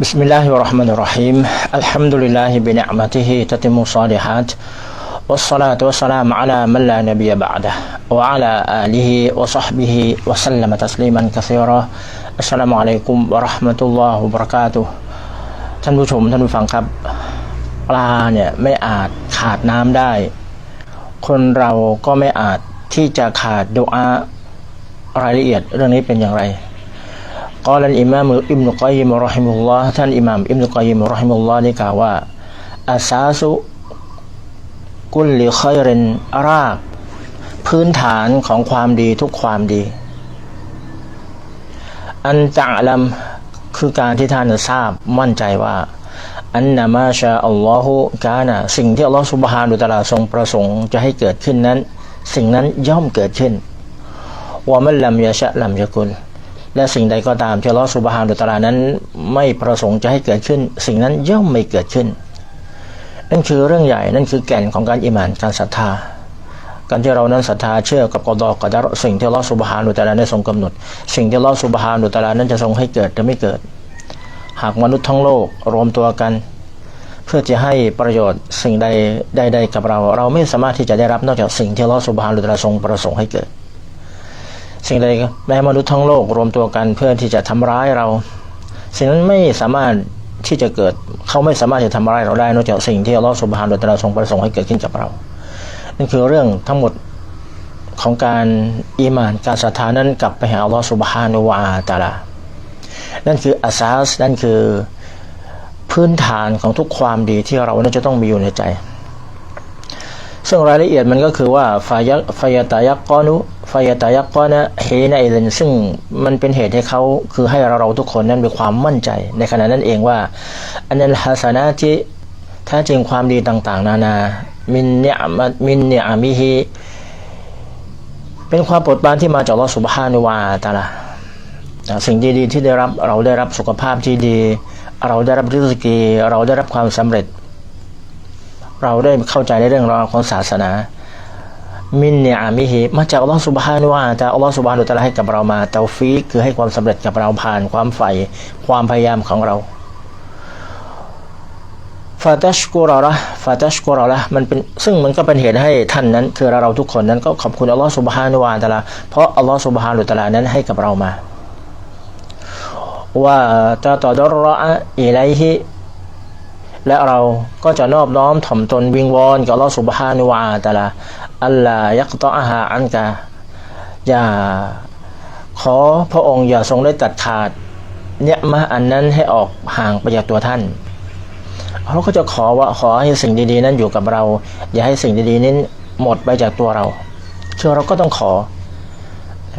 بسم الله الرحمن الرحيم الحمد لله بنعمته تتم الصالحات والصلاة والسلام على من لا نبي بعده وعلى آله وصحبه وسلم تسليما كثيرا السلام عليكم ورحمة الله وبركاته ท่านผู้ชมท่านผู้ฟังครับ ปลาเนี่ยไม่อาจขาดน้ำได้ คนเราก็ไม่อาจที่จะขาดดุอารายละเอียดเรื่องนี้เป็นอย่างไร قال الإمام ابن القيم رحمه الله ท่านอิหม่ามอิบนุกอยยิมรอฮิมุลลอฮ์ได้กล่าวว่าอาซาสุกุลลิคอยรินราก พื้นฐานของความดีทุกความดี อันจะลัมคือการที่ท่านทราบมั่นใจว่า อันนามาชาอัลลอฮุกานะสิ่งที่อัลลอฮฺสุบฮานุตะลาทรงประสงค์จะให้เกิดขึ้นนั้น สิ่งนั้นย่อมเกิดขึ้นว่ามันลัมยาชะลัมยากุล และสิ่งใดก็ตามที่ลอสุบฮานุตะลานั้น ไม่ประสงค์จะให้เกิดขึ้น สิ่งนั้นย่อมไม่เกิดขึ้น นั่นคือเรื่องใหญ่นั่นคือแก่นของการอิมานการศรัทธา การที่เรานั้นศรัทธาเชื่อกับกอดอกดารสิ่งที่ลอสุบฮานุตะลาได้ทรงกำหนด สิ่งที่ลอสุบฮานุตะลานั้นจะทรงให้เกิดหรือไม่เกิด หากมนุษย์ทั้งโลกรวมตัวกัน เพื่อจะให้ประโยชน์สิ่งใดใดๆกับเรา เราไม่สามารถที่จะได้รับนอกจากสิ่งที่ลอสุบฮานุตะลาทรงประสงค์ให้เกิด สิ่งใดแม้มนุษย์ทั้งโลกรวมตัวกันเพื่อที่จะทำร้ายเรา สิ่งนั้นไม่สามารถที่จะเกิดเขาไม่สามารถจะทำร้ายเราได้นอกจากสิ่งที่อัลลอฮฺสุบฮานุตะลาทรงประสงค์ให้เกิดขึ้นกับเรา นั่นคือเรื่องทั้งหมดของการอีมานการศรัทธานั้นกลับไปหาอัลลอฮฺสุบฮานุวาตะลา นั่นคืออาซาสนั่นคือพื้นฐานของทุกความดีที่เรานั้นจะต้องมีอยู่ในใจ ซึ่งรายละเอียดมันก็คือว่าฟายฟายตายักกอนุ ฟยตายักกอนะเฮนเอเลนซึ่งมันเป็นเหตุให้เขาคือให้เราเราทุกคนนั้นมีความมั่นใจ ในขณะนั้นเองว่า อันนั้นฮัสนาที่แท้จริงความดีต่างๆ นานา มินเนียมมินเนียมิฮีเป็นความปรดปรานที่มาจากลอสุบฮานุวาตาละสิ่งดีๆที่ได้รับเราได้รับสุขภาพที่ดี เราได้รับริสกี เราได้รับความสำเร็จ เราได้เข้าใจในเรื่องราวของศาสนา มินเนียมิฮิมาจากอัลลอฮฺสุบฮานุวาแต่อัลลอฮฺสุบฮานุตะลาให้กับเรามาเตาฟีคือให้ความสำเร็จกับเราผ่านความใฝ่ความพยายามของเราฟาตัชกุรอละฟาตัชกุรอละมันเป็นซึ่งมันก็เป็นเหตุให้ท่านนั้น คือเราทุกคนนั้นก็ขอบคุณอัลลอฮฺสุบฮานุวาตะลาเพราะอัลลอฮฺสุบฮานุตะลานั้นให้กับเรามาว่าตาต่อดรออิไลฮิและเราก็จะนอบน้อมถ่อมตนวิงวอนกับอัลลอสุบฮานุวาตะละ อัลลายักตออาหาอันกาอย่าขอพระองค์อย่าทรงได้ตัดขาดเนี่ยมาอันนั้นให้ออกห่างไปจากตัวท่านเราก็จะขอว่าขอให้สิ่งดีๆ นั้นอยู่กับเรา อย่าให้สิ่งดีๆนั้นหมดไปจากตัวเราเชื่อเราก็ต้องขอ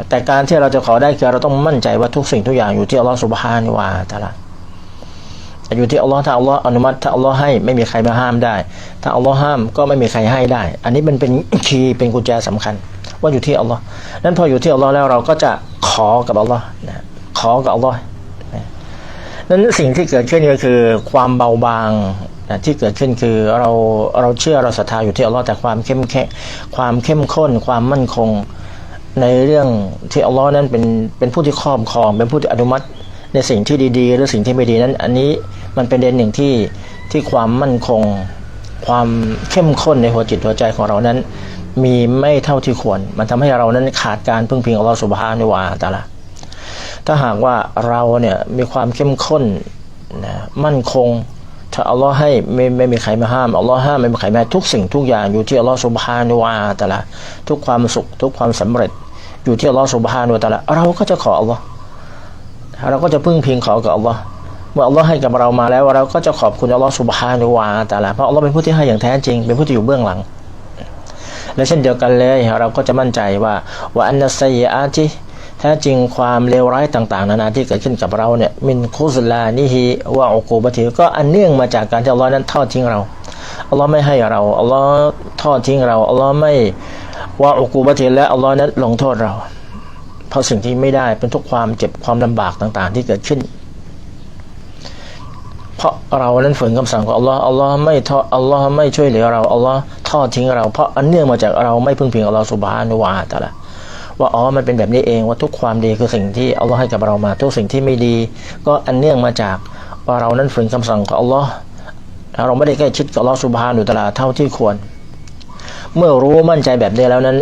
แต่การที่เราจะขอได้คือเราต้องมั่นใจว่าทุกสิ่งทุกอย่างอยู่ที่อัลลอฮฺสุบฮานิวาตะล อยู่ที่อัลลอฮ์ถ้าอัลลอฮ์อนุมัติถ้าอัลลอฮ์ให้ไม่มีใครมาห้ามได้ ถ้าอัลลอฮ์ห้ามก็ไม่มีใครให้ได้ อันนี้มันเป็นคีย์เป็นกุญแจสำคัญ ว่าอยู่ที่อัลลอฮ์นั้นพออยู่ที่อัลลอฮ์แล้วเราก็จะขอกับอัลลอฮ์นะขอกับอัลลอฮ์นั้นสิ่งที่เกิดขึ้นก็คือความเบาบางนะที่เกิดขึ้นคือเราเราเชื่อเราศรัทธาอยู่ที่อัลลอฮ์แต่ความเข้มแข็งความเข้มข้น ความมั่นคงในเรื่องที่อัลลอฮ์นั้นเป็นเป็นผู้ที่ครอบครอง เป็นผู้ที่อนุมัติ ในสิ่งที่ดีๆ หรือสิ่งที่ไม่ดีนั้น อันนี้มันเป็นเด่นหนึ่งที่ที่ความมั่นคง ความเข้มข้นในหัวจิตหัวใจของเรานั้น มีไม่เท่าที่ควร มันทำให้เรานั้นขาดการพึ่งพิงอัลลอฮ์สุบฮานุวาตาละถ้าหากว่าเราเนี่ยมีความเข้มข้นนะมั่นคงถ้าอัลลอฮ์ให้ไม่ไม่มีใครมาห้ามอัลลอฮ์ห้ามไม่มีใครมาทุกสิ่งทุกอย่างอยู่ที่อัลลอฮ์สุบฮานุวาตาละทุกความสุขทุกความสำเร็จอยู่ที่อัลลอฮ์สุบฮานุวาตาละเราก็จะขออัลลอฮ์ เราก็จะพึ่งพิงขอกับอัลลอฮ์เมื่ออัลลอฮ์ให้กับเรามาแล้ว เราก็จะขอบคุณอัลลอฮ์สุบฮานุวาตาละเพราะอัลลอฮ์เป็นผู้ที่ให้อย่างแท้จริง เป็นผู้ที่อยู่เบื้องหลัง และเช่นเดียวกันเลยเราก็จะมั่นใจว่าว่าอันนัสยอาจิแท้จริงความเลวร้ายต่าง ๆ นานาที่เกิดขึ้นกับเราเนี่ยมินคุสลานิฮิวะอุกูบะติก็อันเนื่องมาจากการที่อัลลอฮ์นั้นทอดทิ้งเราอัลลอฮ์ไม่ให้เราอัลลอฮ์ทอดทิ้งเราอัลลอฮ์ไม่วะอุกูบะติและอัลลอฮ์นั้นลงโทษเรา เพราะสิ่งที่ไม่ได้เป็นทุกความเจ็บความลำบากต่าง ๆ ที่เกิดขึ้น เพราะเรานั้นฝืนคำสั่งของอัลลอฮ์อัลลอฮ์ไม่ทอดอัลลอฮ์ไม่ช่วยเหลือเราอัลลอฮ์ทอดทิ้งเรา เพราะอันเนื่องมาจากเราไม่พึ่งพิงอัลลอฮ์สุบฮานุวาตะละว่าอ๋อมันเป็นแบบนี้เองว่าทุกความดีคือสิ่งที่อัลลอฮ์ให้กับเรามา ทุกสิ่งที่ไม่ดี ก็อันเนื่องมาจากว่าเรานั้นฝืนคำสั่งของอัลลอฮ์เราไม่ได้ใกล้ชิดกับอัลลอฮ์สุบฮานุตะลาเท่าที่ควร เมื่อรู้มั่นใจแบบนี้แล้วนั้น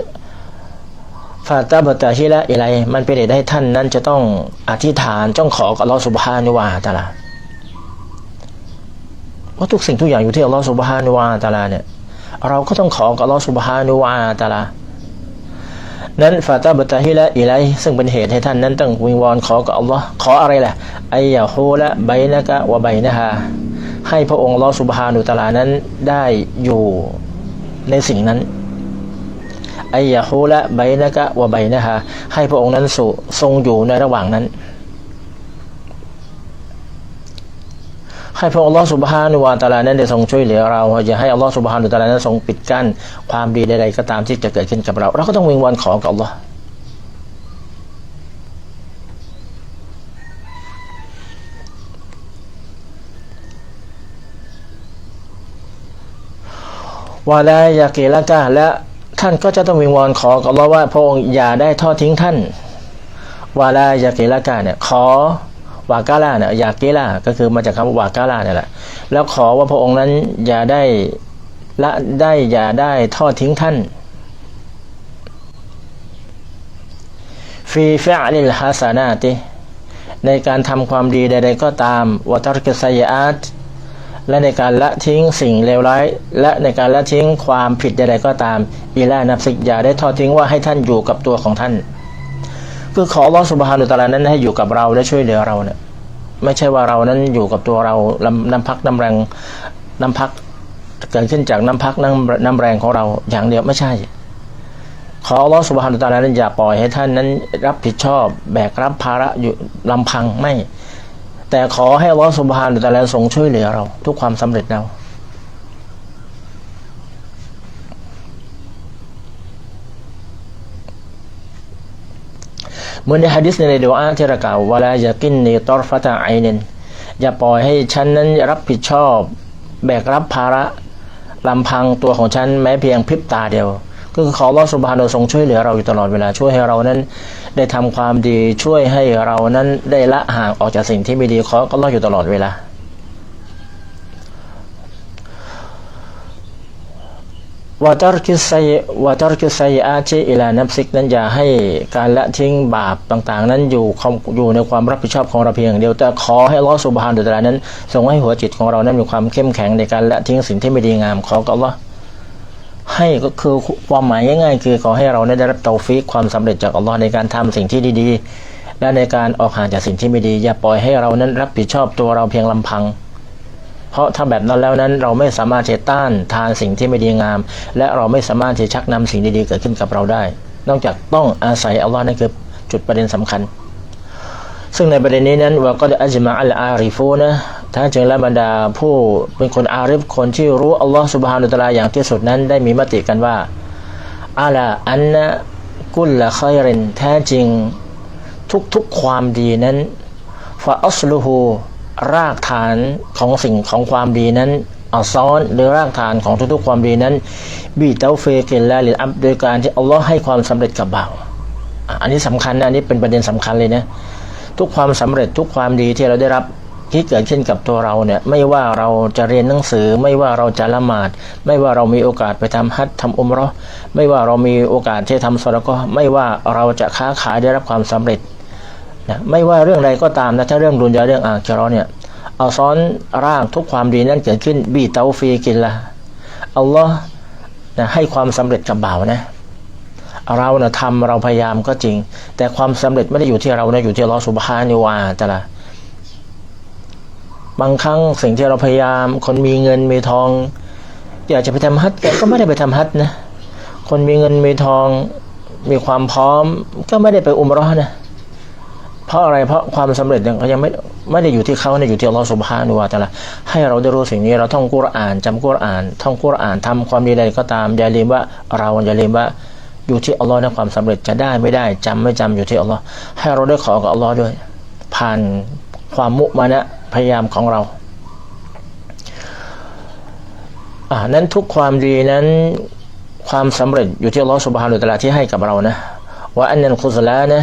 ฟาตาบตาฮิละอะไรมันเป็นเหตุให้ท่านนั้นจะต้องอธิษฐานจ้องขอกับอัลลอฮ์สุบฮานุวาตะลาเพราะทุกสิ่งทุกอย่างอยู่ที่อัลลอฮ์สุบฮานุวาตะลาเนี่ยเราก็ต้องขอกับอัลลอฮ์สุบฮานุวาตะลานั้นฟาตาบตาฮิละอิไลซึ่งเป็นเหตุให้ท่านนั้นต้องวิงวอนขอกับอัลลอฮ์ขออะไรล่ะไอยาฮูละไบนะกะวะไบนะฮาให้พระองค์ลอสุบฮานุตะลานั้นได้อยู่ในสิ่งนั้น ไอยาฮูละไบนะกะวะไบนะฮาให้พระองค์นั้นสุทรงอยู่ในระหว่างนั้น ให้พระองค์ลอสุบฮานุวาตะลานั้นได้ทรงช่วยเหลือเราอย่าให้อัลลอฮฺสุบฮานุตะลานั้นทรงปิดกั้นความดีใดๆก็ตามที่จะเกิดขึ้นกับเรา เราก็ต้องวิงวอนขอกับอัลลอฮ์วาลายาเกละกาและ ท่านก็จะต้องวิงวอนขอกับเราว่าพระองค์อย่าได้ทอดทิ้งท่านวาลายาเกละกาเนี่ยขอวากาลาเนี่ยยาเกลาก็คือมาจากคำว่าวากาลาเนี่ยแหละแล้วขอว่าพระองค์นั้นอย่าได้ละได้อย่าได้ทอดทิ้งท่านฟีฟิอลิลฮาสานาติในการทำความดีใด ๆ ก็ตามวัตรกษัยาต และในการละทิ้งสิ่งเลวร้าย และในการละทิ้งความผิดใดๆก็ตามอีลานับสิกอย่าได้ทอดทิ้งว่าให้ท่านอยู่กับตัวของท่าน คือขอรอสุบฮานุตะลานั้นให้อยู่กับเราและช่วยเหลือเราเนี่ยไม่ใช่ว่าเรานั้นอยู่กับตัวเราน้ำพักน้ำแรงน้ำพักเกิดขึ้นจากน้ำพักน้ำน้ำแรงของเราอย่างเดียวไม่ใช่ ขอรอสุบฮานุตะลานั้นอย่าปล่อยให้ท่านนั้นรับผิดชอบแบกรับภาระอยู่ลำพังไม่ แต่ขอให้อัลลอฮฺสุบฮานุตะลาทรงช่วยเหลือเรา ทุกความสำเร็จเราเหมือนในฮะดิษในดูอาที่เรากล่าวว่าลายากินในตอรฟตาไอเนนอย่าปล่อยให้ฉันนั้นรับผิดชอบ แบกรับภาระลำพังตัวของฉันแม้เพียงพริบตาเดียว ก็คือขอรอสุบฮานุทรงช่วยเหลือเราอยู่ตลอดเวลาช่วยให้เรานั้น ได้ทำความดีช่วยให้เรานั้นได้ละห่างออกจากสิ่งที่ไม่ดีขอก็รออยู่ตลอดเวลาวาตารกิไซวาตารกิไซอาชีอิลานับซิกนั้นอย่าให้การละทิ้งบาปต่างๆ นั้นอยู่อยู่ในความรับผิดชอบของเราเพียงเดียว แต่ขอให้ลอสุบฮานดุตลานั้นทรงให้หัวจิตของเรานั้นมีความเข้มแข็งในการละทิ้งสิ่งที่ไม่ดีงามขอก็ลอ ให้ก็คือความหมายง่ายๆ คือขอให้เราได้รับเตาฟิกความสำเร็จจากอัลลอฮ์ในการทำสิ่งที่ดีๆ และในการออกห่างจากสิ่งที่ไม่ดี อย่าปล่อยให้เรานั้นรับผิดชอบตัวเราเพียงลำพัง เพราะถ้าแบบนั้นแล้วนั้นเราไม่สามารถจะต้านทานสิ่งที่ไม่ดีงาม และเราไม่สามารถจะชักนำสิ่งดีๆเกิดขึ้นกับเราได้ นอกจากต้องอาศัยอัลลอฮ์นั่นคือจุดประเด็นสำคัญ ซึ่งในประเด็นนี้นั้นว่าก็จะอัจมาอัลอาริฟูนะ ท้าจริงและบรรดาผู้เป็นคนอาริฟคนที่รู้อัลลอฮฺสุบฮานุตลาอย่างที่สุดนั้นได้มีมติกันว่าอาลาอันนะกุลละคอยรินแท้จริงทุกๆความดีนั้นฟาอัสลูฮูรากฐานของสิ่งของความดีนั้นอัลซ้อนหรือรากฐานของทุกๆความดีนั้น บีเตาเฟกินและหรืออับโดยการที่อัลลอฮ์ให้ความสำเร็จกับบ่าวอันนี้สำคัญนะอันนี้เป็นประเด็นสำคัญเลยนะทุกความสำเร็จทุกความดีที่เราได้รับ ที่เกิดขึ้นกับตัวเราเนี่ยไม่ว่าเราจะเรียนหนังสือ ไม่ว่าเราจะละหมาด ไม่ว่าเรามีโอกาสไปทำฮัททำอมรอไม่ว่าเรามีโอกาสที่ทำสละก็ไม่ว่าเราจะค้าขายได้รับความสำเร็จนะไม่ว่าเรื่องใดก็ตามนะถ้าเรื่องดุนยาเรื่องอาคิรอเนี่ยเอาซ้อนร่างทุกความดีนั้นเกิดขึ้นบีเตาฟีกินละอัลลอฮ์นะให้ความสำเร็จกับบ่าวนะเราเนะทำเราพยายามก็จริง แต่ความสำเร็จไม่ได้อยู่ที่เรานะอยู่ที่ลอสุบฮานิวาแต่ละ บางครั้งสิ่งที่เราพยายาม คนมีเงินมีทอง อยากจะไปทำฮัทแต่ก็ไม่ได้ไปทำฮัทนะคนมีเงินมีทองมีความพร้อม ก็ไม่ได้ไปอุมรอนะเพราะอะไรเพราะความสำเร็จยังยังไม่ไม่ได้อยู่ที่เขาเนี่ยอยู่ที่อัลลอฮฺสุบฮานุวาตะละให้เราได้รู้สิ่งนี้เราท่องกุรอานจำกุรอาน ท่องกุรอานทำความดีใดก็ตามอย่าลืมว่าเราอย่าลืมว่าอยู่ที่อัลลอฮ์ในความสำเร็จจะได้ไม่ได้จำไม่จำอยู่ที่อัลลอฮ์ให้เราได้ขอกับอัลลอฮ์ด้วย ผ่านความมุมานะ พยายามของเราอ่านั้นทุกความดีนั้นความสำเร็จอยู่ที่อัลอสุบฮานุตลาที่ให้กับเรานะว่าอันนั้นคุสลานะ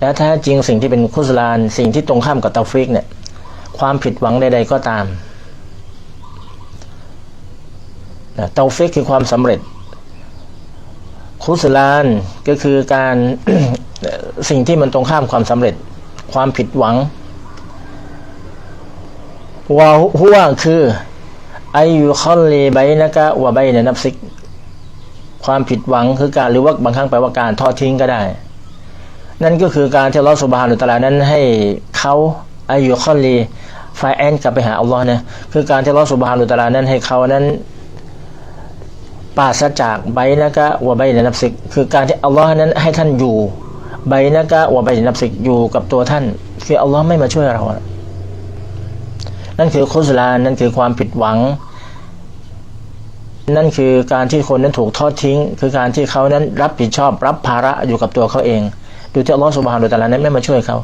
และแท้จริงสิ่งที่เป็นคุสลานสิ่งที่ตรงข้ามกับตาฟิกเนี่ยความผิดหวังใดๆก็ตามนะเตาฟิกคือความสำเร็จ คุสลานก็คือการสิ่งที่มันตรงข้ามความสำเร็จ ความผิดหวัง วาหัวคือไอยุคอลลีใบนะกะวะใบเนนับซิก ความผิดหวังคือการหรือว่าบางครั้งแปลว่าการทอดทิ้งก็ได้ นั่นก็คือการที่ลอสุบฮานุตลานั้นให้เขาไอยุคอลลีไฟแอนกลับไปหาอัลลอฮ์นะคือการที่ลอสุบฮานุตลานั้นให้เขานั้นปราศจากใบนะกะวะใบเนนับซิก คือการที่อัลลอฮ์นั้นให้ท่านอยู่ใบนะกะวะใบเนนับซิกอยู่กับตัวท่านคืออัลลอฮ์ไม่มาช่วยเรา นั่นคือคุสลานั่นคือความผิดหวัง นั่นคือการที่คนนั้นถูกทอดทิ้ง คือการที่เขานั้นรับผิดชอบรับภาระอยู่กับตัวเขาเอง ดูที่อัลลอฮฺสุบฮานุตะลานั้นไม่มาช่วยเขา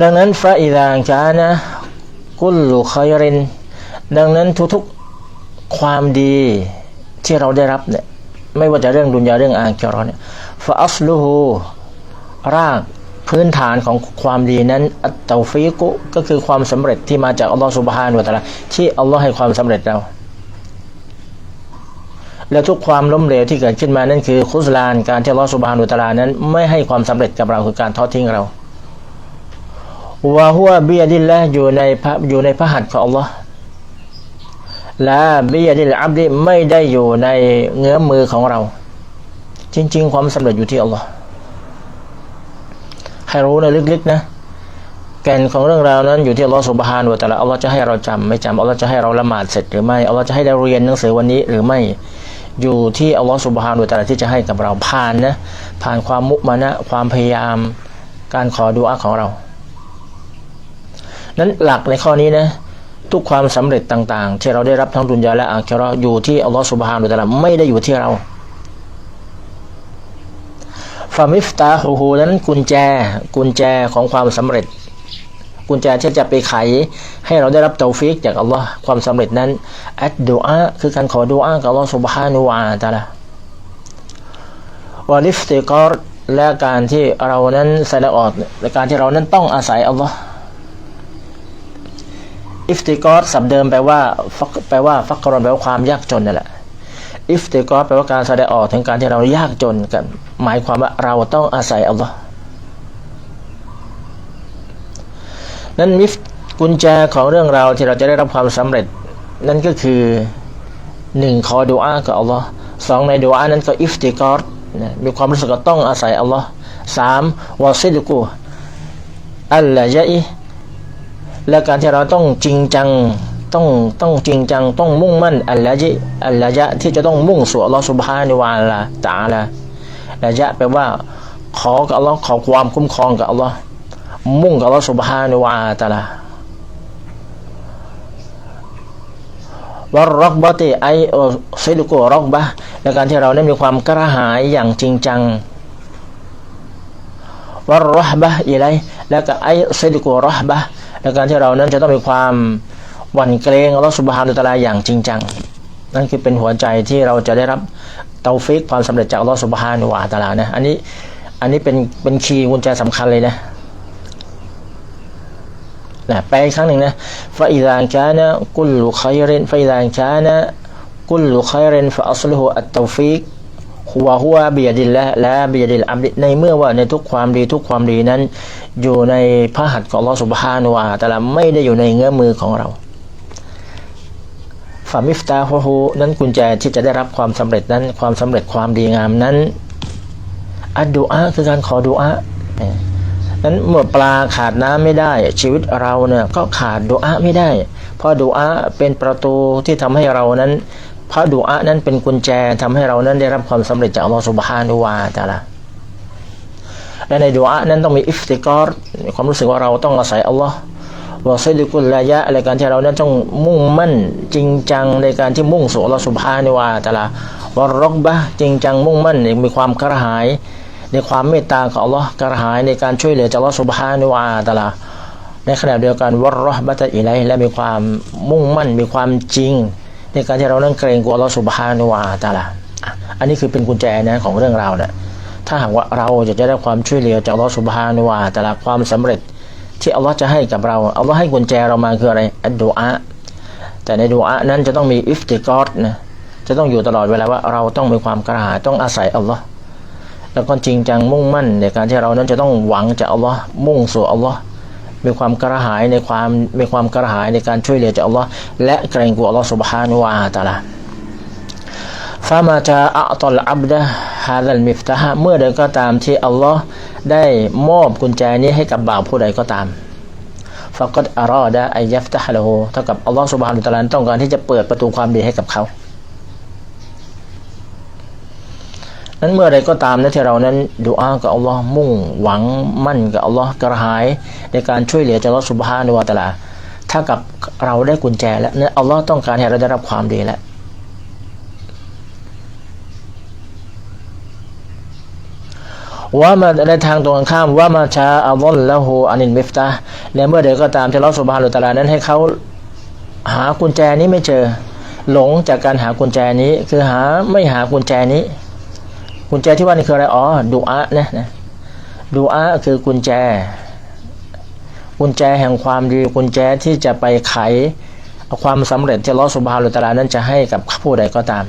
ดังนั้นฟาอิดานกานะกุลลุคอยริน ดังนั้นทุกๆความดีที่เราได้รับเนี่ยไม่ว่าจะเรื่องดุนยาเรื่องอาคิรอเนี่ยฟาอัสลูฮูราก พื้นฐานของความดีนั้นอัตตาฟิกุก็คือความสำเร็จที่มาจากอัลลอฮฺสุบฮานุตะลาที่อัลลอฮ์ให้ความสำเร็จเรา แล้วทุกความล้มเหลวที่เกิดขึ้นมานั่นคือคุสลานการที่อัลลอฮฺสุบฮานุตะลานั้น ไม่ให้ความสำเร็จกับเราคือการทอดทิ้งเราวะฮัวบียดิลละอยู่ในพระอยู่ในพระหัตถ์ของอัลลอฮ์และบียดิลอับดิไม่ได้อยู่ในเงื้อมือของเรา จริง ๆ ความสำเร็จอยู่ที่อัลลอฮ์ ให้รู้ในลึกๆนะแก่นของเรื่องราวนั้นอยู่ที่อัลลอฮฺสุบฮานุวะตะลาอัลลอฮ์จะให้เราจำไม่จำอัลลอฮ์จะให้เราละหมาดเสร็จหรือไม่อัลลอฮ์จะให้เราเรียนหนังสือวันนี้หรือไม่อยู่ที่อัลลอฮฺสุบฮานุวะตะลาที่จะให้กับเราผ่านนะผ่านความมุมานะความพยายามการขอดุอาของเรา นั้นหลักในข้อนี้นะทุกความสำเร็จต่าง ๆ ที่เราได้รับทั้งดุนยาและอาคิเราะอยู่ที่อัลลอฮฺสุบฮานุวะตะลาไม่ได้อยู่ที่เรา ฟามิฟตาฮูฮูนั้นกุญแจกุญแจของความสำเร็จ กุญแจที่จะไปไข ให้เราได้รับเตาฟิกจากอัลลอฮ์ความสำเร็จนั้นอัดดูอาคือการขอดูอากับอัลลอฮ์สุบฮานุวาตาละวาลิฟติกอรและการที่เรานั้นแสดงออกและการที่เรานั้นต้องอาศัยอัลลอฮ์อิฟติกอรสับเดิมแปลว่าแปลว่าฟักกรอนแปลว่าความยากจนนั่นแหละอิฟติกอรแปลว่าการแสดงออกถึงการที่เรายากจนกัน หมายความว่าเราต้องอาศัยอัลลอฮ์นั้นมิฟกุญแจของเรื่องราวที่เราจะได้รับความสำเร็จ นั่นก็คือหนึ่งขอดุอากับอัลลอฮ์สองในดุอานั้นก็อิฟติกอรมีความรู้สึกว่าต้องอาศัยอัลลอฮ์สามวาซิดกูอัลลยะอีและการที่เราต้องจริงจังต้องต้องจริงจังต้องมุ่งมั่นอัลลจิอัลลยะที่จะต้องมุ่งสู่อัลลอฮฺสุบฮานิวาลาตาละ ละยะแปลว่า ขอกับอัลลอฮ์ขอความคุ้มครองกับอัลลอฮ์มุ่งกับอัลลอฮฺสุบฮานิวาตาละวรรักบะติไอโอซิลุกุรักบะในการที่เราได้มีความกระหายอย่างจริงจังวรรบะอีไรแล้วก็ไอซิลุกุรบะในการที่เรานั้นจะต้องมีความหวั่นเกรงอัลลอฮฺสุบฮานุตะลาอย่างจริงจัง นั่นคือเป็นหัวใจที่เราจะได้รับเตาฟิกความสำเร็จจากลอสุบฮานุวาตะลานะอันนี้อันนี้เป็นเป็นคีย์กุญแจสำคัญเลยนะนะแปลอีกครั้งหนึ่งนะฟาอิลานกานะกุลลุขัยรินฟาอิลานกานะกุลลุขัยรินฟาอัสลุฮุอัตเตาฟิกหัวหัวเบียดิลละและเบียดิลอับดิในเมื่อว่าในทุกความดีทุกความดีนั้น อยู่ในพระหัตถ์ของลอสุบฮานุวาตะลาไม่ได้อยู่ในเงื้อมือของเรา ฟามิฟตาฮูฮูนั้นกุญแจที่จะได้รับความสำเร็จนั้นความสำเร็จความดีงามนั้นอัดดูอาคือการขอดูอานั้นเมื่อปลาขาดน้ำไม่ได้ ชีวิตเราเนี่ยก็ขาดดูอาไม่ได้ เพราะดูอาเป็นประตูที่ทำให้เรานั้นเพราะดูอานั้นเป็นกุญแจทำให้เรานั้นได้รับความสำเร็จจากอัลลอฮฺสุบฮานุวาตาละและในดูอานั้นต้องมีอิฟติกอรความรู้สึกว่าเราต้องอาศัยอัลลอฮ์ วาซิลิกุลระยะอะไรการที่เรานั้นต้องมุ่งมั่นจริงจังในการที่มุ่งสู่อัลลอฮฺสุบฮานิวาตาลาวรกบะจริงจังมุ่งมั่นมีความกระหาย ในความเมตตาของอัลลอฮ์กระหายในการช่วยเหลือจากอัลลอฮฺสุบฮานิวาตาลาในขณะเดียวกันวรหบะตอิไลและมีความมุ่งมั่นมีความจริง ในการที่เรานั้นเกรงกลัวอัลลอฮฺสุบฮานิวาตาลาอันนี้คือเป็นกุญแจนะของเรื่องราวเนะทถ้าหากว่าเราจะได้ความช่วยเหลือจากอัลลอฮฺสุบฮานุวาต่ละความสำเร็จ ที่อัลลอฮฺจะให้กับเราอัลลอฮฺให้กุญแจเรามาคืออะไรอัดดูอาแต่ในดูอานั้นจะต้องมีอิฟติกอรนะจะต้องอยู่ตลอดเวลาว่าเราต้องมีความกระหายต้องอาศัยอัลลอฮ์แล้วก็จริงจังมุ่งมั่นในการที่เรานั้นจะต้องหวังจากอัลลอฮ์มุ่งสู่อัลลอฮ์มีความกระหายในความมีความกระหายในการช่วยเหลือจากอัลลอฮ์และเกรงกลัวอัลลอฮ์สุบฮานุวาตาลาฟามาจาอัตลอับดะฮาดัลมิฟตาฮเมื่อใดก็ตามที่อัลลอฮ์ ได้มอบกุญแจนี้ให้กับบ่าวผู้ใดก็ตามฟะกัดอารอดะอัยยัฟตะฮะละฮูเท่ากับอัลลอฮ์สุบฮานุตะลาต้องการที่จะเปิดประตูความดีให้กับเขา นั้นเมื่อใดก็ตามนะที่เรานั้นดูอากับอัลลอฮ์มุ่งหวังมั่นกับอัลลอฮ์กระหายในการช่วยเหลือจากอัลลอฮ์สุบฮานุวะตะลาถ้ากับเราได้กุญแจแล้วเนี่ยอัลลอฮ์ต้องการให้เราได้รับความดีแล้ว ว่ามาในทางตรงกันข้ามว่ามาชาอัลลอฮ์ละหูอานินมิฟตาและเมื่อใดก็ตามที่อัลลอฮ์สุบฮานุตะลานั้นให้เขาหากุญแจนี้ไม่เจอ หลงจากการหากุญแจนี้ คือหาไม่หากุญแจนี้ กุญแจที่ว่านี่คืออะไรอ๋อดูอานะนะดูอาคือกุญแจ กุญแจแห่งความดีกุญแจที่จะไปไขความสำเร็จที่ลอสุบฮาลุตะลานั้นจะให้กับผู้ใดก็ตาม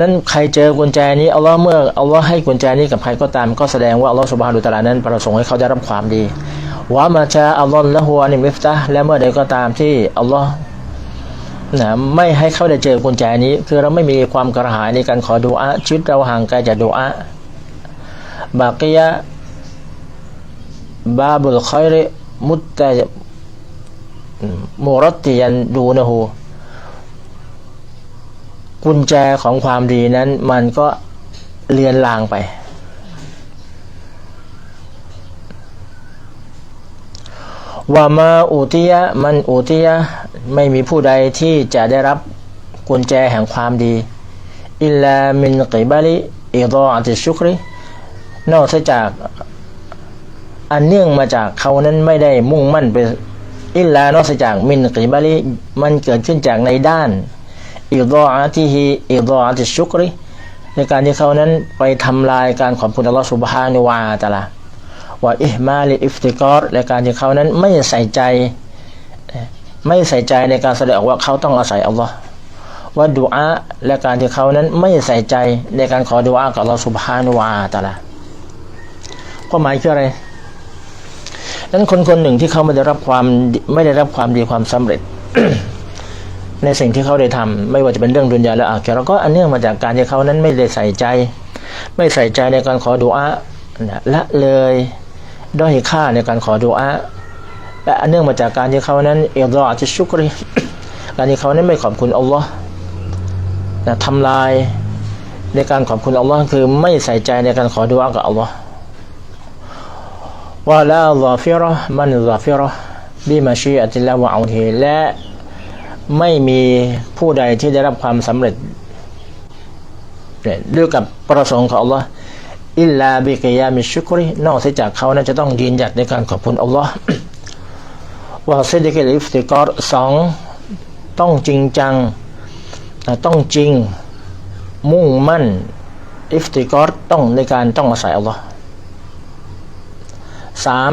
นั้นใครเจอกุญแจนี้อัลลอฮ์เมื่ออัลลอฮ์ให้กุญแจนี้กับใครก็ตาม ก็แสดงว่าอัลลอฮ์สุบฮานุตะลานั้นประสงค์ให้เขาได้รับความดีว่ามาชาอัลลอฮ์ละหัวนิมิฟตะและเมื่อใดก็ตามที่อัลลอฮ์นะไม่ให้เขาได้เจอกุญแจนี้ คือเราไม่มีความกระหายในการขอดูอาชีวิตเราห่างไกลจากดูอาบากียะบาบุลคอยรมุตตะมูรติยันดูนะฮู กุญแจของความดีนั้นมันก็เลือนลางไป ว่ามาอุติยะมันอุติยะไม่มีผู้ใดที่จะได้รับกุญแจแห่งความดี อิลลามินกิบาลิอิดออัติชุกริ นอกจากอันเนื่องมาจากเขานั้นไม่ได้มุ่งมั่นไปอิลลานอกจากมินกิบาลิมันเกิดขึ้นจากในด้าน อิดออัติฮิอิดออัติชุกริในการที่เขานั้นไปทำลายการขอบคุณอัลลอฮฺสุบฮานุวาตะละว่าอิฮมาลิอิฟติกอรและการที่เขานั้นไม่ใส่ใจ ไม่ใส่ใจในการแสดงว่าเขาต้องอาศัยอัลลอฮ์ว่าดูอาและการที่เขานั้นไม่ใส่ใจในการขอดูอากับอัลลอฮ์สุบฮานุวาตะละความหมายคืออะไรนั้นคนคนหนึ่งที่เขาไม่ได้รับความไม่ได้รับความดีความสำเร็จ ในสิ่งที่เขาได้ทำไม่ว่าจะเป็นเรื่องดุนยาและอาคีเราก็อันเนื่องมาจากการที่เขานั้นไม่ได้ใส่ใจ ไม่ใส่ใจในการขอดูอาละเลยด้อยค่าในการขอดูอาและอันเนื่องมาจากการที่เขานั้นเอลอจะชุกรีการที่เขานั้นไม่ขอบคุณอัลลอฮ์นะทำลายในการขอบคุณอัลลอฮ์คือไม่ใส่ใจในการขอดูอากับอัลลอฮ์ว่าละลาฟิรห์มันลาฟิรห์บิมาชีอัติลละวะอัลฮีและ ไม่มีผู้ใดที่ได้รับความสำเร็จด้วยกับประสงค์ของอัลลอฮ์อิลลาบิกยามิชุกรินอกจากเขานั้นจะต้องยืนหยัดในการขอบคุณอัลลอฮ์ว่าเซดิกิลิฟติกอรสองต้องจริงจังต้องจริงมุ่งมั่นอิฟติกอรต้องในการต้องอาศัยอัลลอฮ์สาม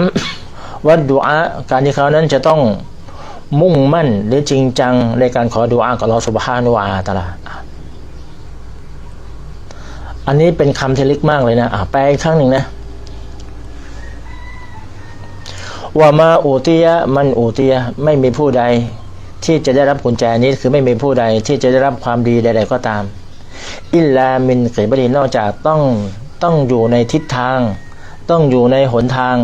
วัดดุอาการที่เขานั้นจะต้อง มุ่งมั่นหรือจริงจังในการขอดุอากับเราสุบฮานุวาตาลาอันนี้เป็นคำที่ลึกมากเลยนะอะแปลอีกครั้งหนึ่งนะว่ามาอูตียะมันอูตียะไม่มีผู้ใด ที่จะได้รับกุญแจนี้คือไม่มีผู้ใดที่จะได้รับความดีใด ๆ ก็ตาม อิลลามินเกบดีนอกจากต้องต้องอยู่ในทิศทาง ต้องอยู่ในหนทาง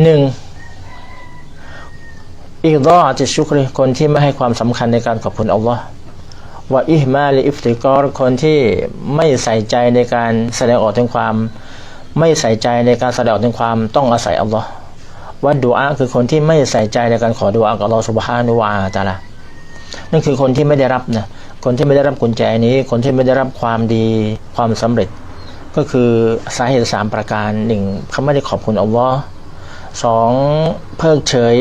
หนึ่งอีกรอจะชุกรคนที่ไม่ให้ความสำคัญในการขอบคุณอัลลอฮ์ว่าอิฮมาลอิฟติกอรคนที่ไม่ใส่ใจในการแสดงออกถึงความ ไม่ใส่ใจในการแสดงออกถึงความต้องอาศัยอัลลอฮ์ว่าดูอาคือคนที่ไม่ใส่ใจในการขอดูอากับอัลลอฮ์สุบฮานุวาตาละนั่นคือคนที่ไม่ได้รับนะคนที่ไม่ได้รับกุญแจนี้ คนที่ไม่ได้รับความดีความสำเร็จ ก็คือสาเหตุสามประการหนึ่งเขาไม่ได้ขอบคุณอัลลอฮ์ สองเพิกเฉย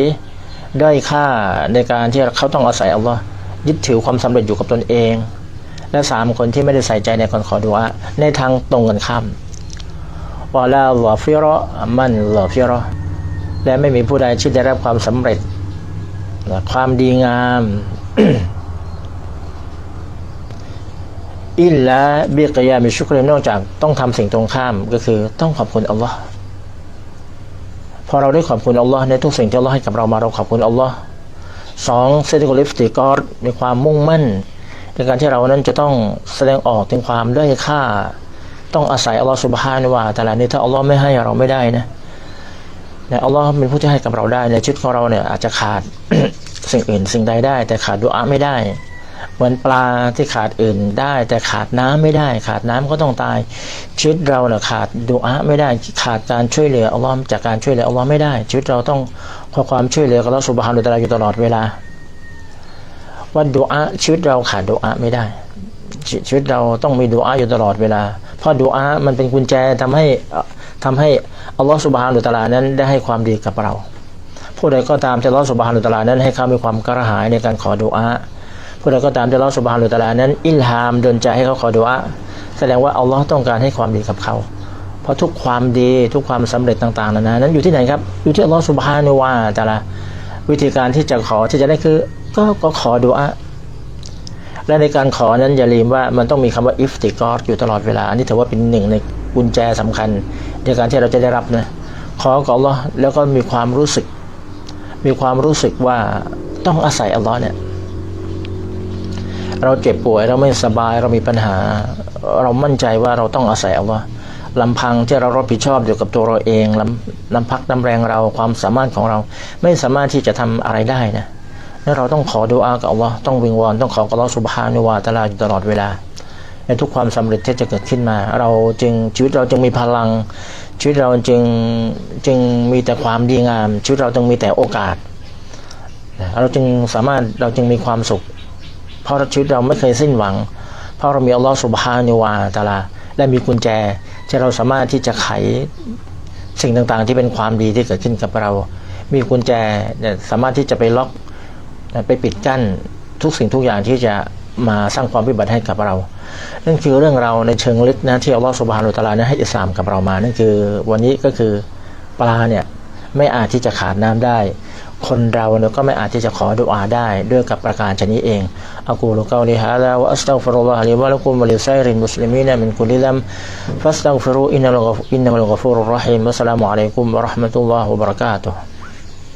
ด้อยค่าในการที่เขาต้องอาศัยอัลลอฮ์ยึดถือความสำเร็จอยู่กับตนเอง และสามคนที่ไม่ได้ใส่ใจในการขอดุอาในทางตรงกันข้ามวะลาลอฟิรอมันลอฟิรอและไม่มีผู้ใดที่ได้รับความสำเร็จ ความดีงามอิลลาบิกยามิชุกเรนนอกจากต้องทำสิ่งตรงข้ามก็คือต้องขอบคุณอัลลอฮ์ พอเราได้ขอบคุณอัลลอฮ์ในทุกสิ่งที่อัลลอฮ์ให้กับเรามาเราขอบคุณอัลลอฮ์สองเซติกลิฟติกอรมีความมุ่งมั่น ในการที่เรานั้นจะต้องแสดงออกถึงความด้อยค่า ต้องอาศัยอัลลอฮ์สุบฮานวะแต่ละนี้ถ้าอัลลอฮ์ไม่ให้เราไม่ได้นะเนี่ยอัลลอฮ์เป็นผู้ที่ให้กับเราได้ในชีวิตของเราเนี่ยอาจจะขาดสิ่งอื่นสิ่งใดได้ แต่ขาดดุอาไม่ได้ เหมือนปลาที่ขาดอื่นได้ แต่ขาดน้ำไม่ได้ ขาดน้ำก็ต้องตายชีวิตเราเนี่ยขาดดุอาไม่ได้ ขาดการช่วยเหลืออัลลอฮ์จากการช่วยเหลืออัลลอฮ์ไม่ได้ชีวิตเราต้องขอความช่วยเหลือกับอัลลอฮ์สุบฮานุตะลาอยู่ตลอดเวลาว่าดุอาชีวิตเราขาดดุอาไม่ได้ ชีวิตเราต้องมีดุอาอยู่ตลอดเวลา เพราะดุอามันเป็นกุญแจทำให้ทำให้อัลลอฮ์สุบฮานุตะลานั้นได้ให้ความดีกับเราผู้ใดก็ตามที่อัลอสุบฮานุตะลานั้นให้เขามีความกระหายในการขอดุอา ผู้ใดก็ตามที่อัลอสุบฮานุตะอาลานั้นอิลฮามดลใจให้เขาขอดุอาแสดงว่าอัลลอฮ์ต้องการให้ความดีกับเขา เพราะทุกความดีทุกความสำเร็จต่างๆนานานั้นอยู่ที่ไหนครับ อยู่ที่อัลลอฮ์สุบฮานุวาตะอาลาวิธีการที่จะขอที่จะได้คือ ก็ก็ขอดุอาและในการขอนั้นอย่าลืมว่ามันต้องมีคำว่าอิฟติกอรอยู่ตลอดเวลา อันนี้ถือว่าเป็นหนึ่งในกุญแจสำคัญ ในการที่เราจะได้รับนะขอกับอัลลอฮ์แล้วก็มีความรู้สึก มีความรู้สึกว่าต้องอาศัยอัลลอฮ์เนี่ย เราเจ็บป่วยเราไม่สบายเรามีปัญหา เรามั่นใจว่าเราต้องอาศัยอัลลอฮ์ลำพังที่เรารับผิดชอบอยู่กับตัวเราเองลำลำพักน้ำแรงเราความสามารถของเรา ไม่สามารถที่จะทำอะไรได้นะนั่นเราต้องขอดูอากับอัลลอฮ์ต้องวิงวอนต้องขอกับอัลลอฮ์สุบฮานุวาตะลาอยู่ตลอดเวลา ในทุกความสำเร็จที่จะเกิดขึ้นมา เราจึงชีวิตเราจึงมีพลัง ชีวิตเราจึงจึงมีแต่ความดีงาม ชีวิตเราจึงมีแต่โอกาส เราจึงสามารถเราจึงมีความสุข เพราะชีวิตเราไม่เคยสิ้นหวัง เพราะเรามีอัลลอฮ์สุบฮานุวาตะลา และมีกุญแจที่เราสามารถที่จะไขสิ่งต่างๆ ที่เป็นความดีที่เกิดขึ้นกับเรา มีกุญแจสามารถที่จะไปล็อกไปปิดกั้นทุกสิ่งทุกอย่างที่จะมาสร้างความวิบัติให้กับเรา นั่นคือเรื่องเราในเชิงลึกนะที่อัลลอฮฺสุบฮานุตะลานะให้อิสลามกับเรามา นั่นคือวันนี้ก็คือปลาเนี่ยไม่อาจที่จะขาดน้ำได้ คนเราเนี่ยก็ไม่อาจที่จะขอดุอาได้ด้วยกับประการชนิดเองอักูลุกาลิฮะลาวะอัสตัฟรุลลอฮ์ลิวะลักุมวะลิซัยรินมุสลิมีนมินกุลิลัมฟัสตัฟรุอินนัลกอินนัลกฟูรุรรหีมวะสลามุอะลัยกุมวะเราะห์มะตุลลอฮ์วะบะเราะกาตุฮ์